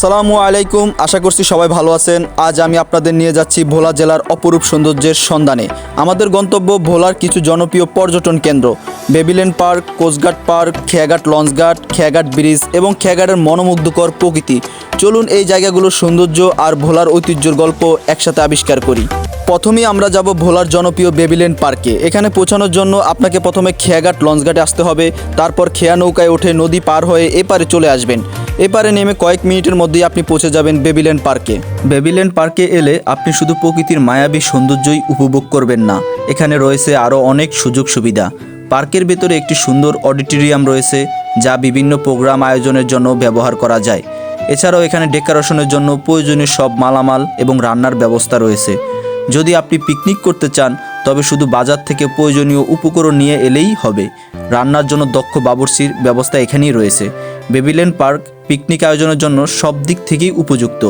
আসসালামু আলাইকুম। আশা করছি সবাই ভালো আছেন। আজ আমি আপনাদের নিয়ে যাচ্ছি ভোলা জেলার অপরূপ সৌন্দর্যের সন্ধানে। আমাদের গন্তব্য ভোলার কিছু জনপ্রিয় পর্যটন কেন্দ্র। বেবিলেন পার্ক, কোস্টগার্ড পার্ক, খেয়াঘাট লঞ্চঘাট খেয়াঘাট ব্রিজ এবং খেয়াঘাটের মনোমুগ্ধকর প্রকৃতি। চলুন এই জায়গাগুলোর সৌন্দর্য আর ভোলার ঐতিহ্যর গল্প একসাথে আবিষ্কার করি। প্রথমেই আমরা যাব ভোলার জনপ্রিয় বেবিলেন পার্কে। এখানে পৌঁছানোর জন্য আপনাকে প্রথমে খেয়াঘাট লঞ্চঘাটে আসতে হবে। তারপর খেয়া নৌকায় উঠে নদী পার হয়ে এপারে চলে আসবেন। এপারে নেমে কয়েক মিনিটের মধ্যেই আপনি পৌঁছে যাবেন বেবিল্যান্ড পার্কে। বেবিল্যান্ড পার্কে এলে আপনি শুধু প্রকৃতির মায়াবী সৌন্দর্যই উপভোগ করবেন না, এখানে রয়েছে আরও অনেক সুযোগ সুবিধা। পার্কের ভেতরে একটি সুন্দর অডিটোরিয়াম রয়েছে, যা বিভিন্ন প্রোগ্রাম আয়োজনের জন্য ব্যবহার করা যায়। এছাড়াও এখানে ডেকোরেশনের জন্য প্রয়োজনীয় সব মালামাল এবং রান্নার ব্যবস্থা রয়েছে। যদি আপনি পিকনিক করতে চান তবে শুধু বাজার থেকে প্রয়োজনীয় উপকরণ নিয়ে এলেই হবে। রান্নার জন্য দক্ষ বাবরসির ব্যবস্থা এখানেই রয়েছে। বেবিলেন পার্ক পিকনিক আয়োজনের জন্য সব দিক থেকেই উপযুক্ত।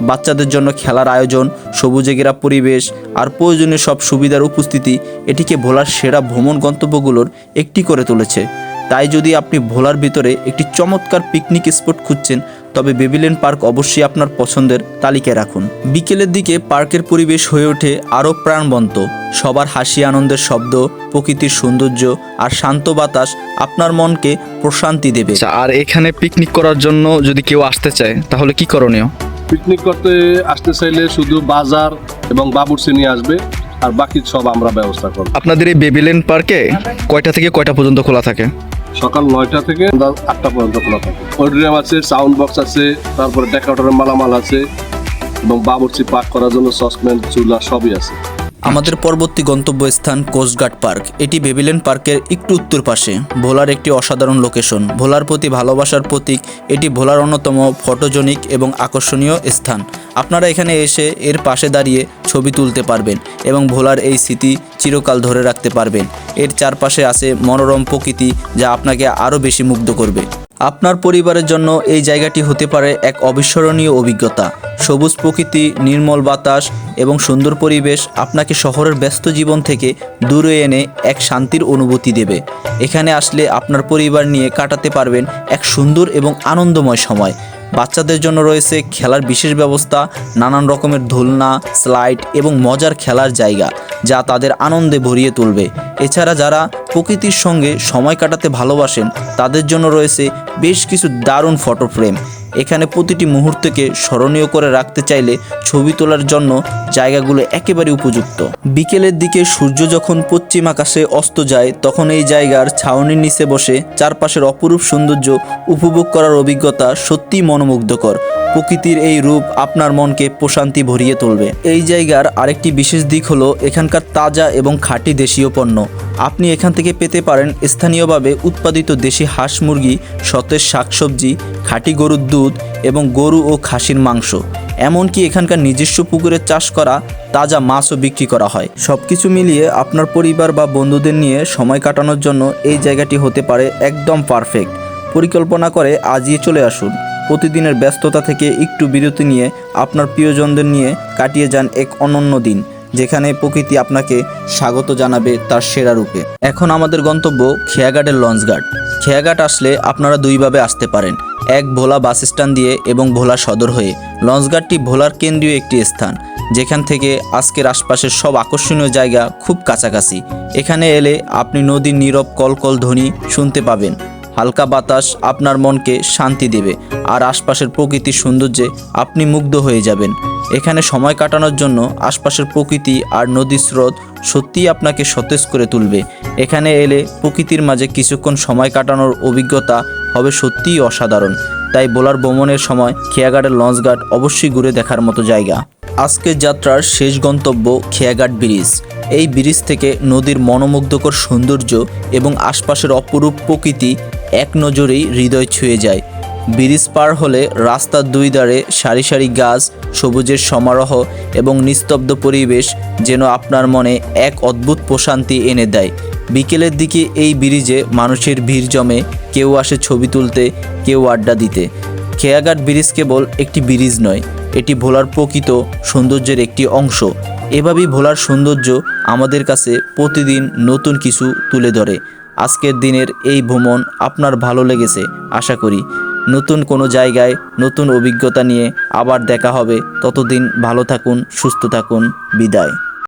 বাচ্চাদের জন্য খেলার আয়োজন, সবুজে ঘেরা পরিবেশ আর প্রয়োজনীয় সব সুবিধার উপস্থিতি এটিকে ভোলার সেরা ভ্রমণ গন্তব্যগুলোর একটি করে তুলেছে। তাই যদি আপনি ভোলার ভিতরে একটি চমৎকার পিকনিক স্পট খুঁজছেন তবে বেবিলেন পার্ক অবশ্যই আপনার পছন্দের তালিকায় রাখুন। বিকেলের দিকে পার্কের পরিবেশ হয়ে ওঠে আরও প্রাণবন্ত। সবার হাসি আনন্দের শব্দ প্রকৃতির সৌন্দর্য আর শান্ত বাতাস আপনার মনকে প্রশান্তি দেবে। আচ্ছা আর এখানে পিকনিক করার জন্য যদি কেউ আসতে চায় তাহলে কি করণীয়? পিকনিক করতে আসতে চাইলে শুধু বাজার এবং বাবুরসি নিয়ে আসবে আর বাকি সব আমরা ব্যবস্থা করব। আপনাদের এই বেবিলেন পার্কে কয়টা থেকে কয়টা পর্যন্ত খোলা থাকে? সকাল নয়টা থেকে আটটা পর্যন্ত খোলা থাকে। অডিটোরিয়াম আছে সাউন্ড বক্স আছে, তারপরে ডেকোরেটরের মালামাল আছে, এবং বাবুর্চি পাক করার জন্য সসপ্যান চুলা সবই আছে। আমাদের পরবর্তী গন্তব্যস্থান কোস্টগার্ড পার্ক। এটি বেবিলেন পার্কের একটু উত্তর পাশে। ভোলার একটি অসাধারণ লোকেশন। ভোলার প্রতি ভালোবাসার প্রতীক, এটি ভোলার অন্যতম ফটোজনিক এবং আকর্ষণীয় স্থান। আপনারা এখানে এসে এর পাশে দাঁড়িয়ে ছবি তুলতে পারবেন এবং ভোলার এই স্মৃতি চিরকাল ধরে রাখতে পারবেন। এর চারপাশে আছে মনোরম প্রকৃতি যা আপনাকে আরও বেশি মুগ্ধ করবে। আপনার পরিবারের জন্য এই জায়গাটি হতে পারে এক অবিস্মরণীয় অভিজ্ঞতা। সবুজ প্রকৃতি, নির্মল বাতাস এবং সুন্দর পরিবেশ আপনাকে শহরের ব্যস্ত জীবন থেকে দূরে এনে এক শান্তির অনুভূতি দেবে। এখানে আসলে আপনার পরিবার নিয়ে কাটাতে পারবেন এক সুন্দর এবং আনন্দময় সময়। বাচ্চাদের জন্য রয়েছে খেলার বিশেষ ব্যবস্থা, নানান রকমের দোলনা স্লাইড এবং মজার খেলার জায়গা, যা তাদের আনন্দে ভরিয়ে তুলবে। এছাড়া যারা প্রকৃতির সঙ্গে সময় কাটাতে ভালোবাসেন, তাদের জন্য রয়েছে বেশ কিছু দারুণ ফটো ফ্রেম। এখানে প্রতিটি মুহূর্তকে স্মরণীয় করে রাখতে চাইলে ছবি তোলার জন্য জায়গাগুলো একেবারে উপযুক্ত। বিকেলের দিকে সূর্য যখন পশ্চিম আকাশে অস্ত যায়, তখন এই জায়গার ছাউনির নিচে বসে চারপাশের অপরূপ সৌন্দর্য উপভোগ করার অভিজ্ঞতা সত্যিই মনোমুগ্ধকর। প্রকৃতির এই রূপ আপনার মনকে প্রশান্তি ভরিয়ে তুলবে। এই জায়গার আরেকটি বিশেষ দিক হলো এখানকার তাজা এবং খাঁটি দেশীয় পণ্য। আপনি এখান থেকে পেতে পারেন স্থানীয়ভাবে উৎপাদিত দেশি হাঁস মুরগি, সতেজ শাকসবজি, খাঁটি গরুর দুধ এবং গরু ও খাসির মাংস। এমনকি এখানকার নিজস্ব পুকুরে চাষ করা তাজা মাছও বিক্রি করা হয়। সব কিছু মিলিয়ে আপনার পরিবার বা বন্ধুদের নিয়ে সময় কাটানোর জন্য এই জায়গাটি হতে পারে একদম পারফেক্ট। পরিকল্পনা করে আজই চলে আসুন। প্রতিদিনের ব্যস্ততা থেকে একটু বিরতি নিয়ে আপনার প্রিয়জনদের নিয়ে কাটিয়ে যান এক অনন্য দিন, যেখানে প্রকৃতি আপনাকে স্বাগত জানাবে তার সেরা রূপে। এখন আমাদের গন্তব্য খেয়াঘাটের লঞ্চঘাট। খেয়াঘাট আসলে আপনারা দুইভাবে আসতে পারেন, এক ভোলা বাস স্ট্যান্ড দিয়ে এবং ভোলা সদর হয়ে। লঞ্চঘাটটি ভোলার কেন্দ্রীয় একটি স্থান, যেখান থেকে আজকের আশপাশের সব আকর্ষণীয় জায়গা খুব কাছাকাছি। এখানে এলে আপনি নদীর নীরব কলকল ধ্বনি শুনতে পাবেন। হালকা বাতাস আপনার মনকে শান্তি দেবে, আর আশপাশের প্রকৃতির সৌন্দর্যে আপনি মুগ্ধ হয়ে যাবেন। এখানে সময় কাটানোর জন্য আশপাশের প্রকৃতি আর নদীর স্রোত সত্যিই আপনাকে সতেজ করে তুলবে। এখানে এলে প্রকৃতির মাঝে কিছুক্ষণ সময় কাটানোর অভিজ্ঞতা হবে সত্যিই অসাধারণ। তাই বোলার ভ্রমণের সময় খেয়াঘাটের লঞ্চঘাট অবশ্যই ঘুরে দেখার মতো জায়গা। আজকের যাত্রার শেষ গন্তব্য খেয়াঘাট ব্রিজ। এই ব্রিজ থেকে নদীর মনোমুগ্ধকর সৌন্দর্য এবং আশপাশের অপরূপ প্রকৃতি এক নজরেই হৃদয় ছুঁয়ে যায়। ব্রিজ পার হলে রাস্তার দুই ধারে সারি সারি গাছ, সবুজের সমারোহ এবং নিস্তব্ধ পরিবেশ যেন আপনার মনে এক অদ্ভুত প্রশান্তি এনে দেয়। বিকেলের দিকে এই ব্রিজে মানুষের ভিড় জমে, কেউ আসে ছবি তুলতে, কেউ আড্ডা দিতে। খেয়াঘাট ব্রিজ কেবল একটি ব্রিজ নয়, এটি ভোলার প্রকৃত সৌন্দর্যের একটি অংশ। এভাবেই ভোলার সৌন্দর্য আমাদের কাছে প্রতিদিন নতুন কিছু তুলে ধরে। আজকের দিনের এই ভ্রমণ আপনার ভালো লেগেছে, আশা করি। নতুন কোনো জায়গায় নতুন অভিজ্ঞতা নিয়ে আবার দেখা হবে। ততদিন ভালো থাকুন, সুস্থ থাকুন। বিদায়।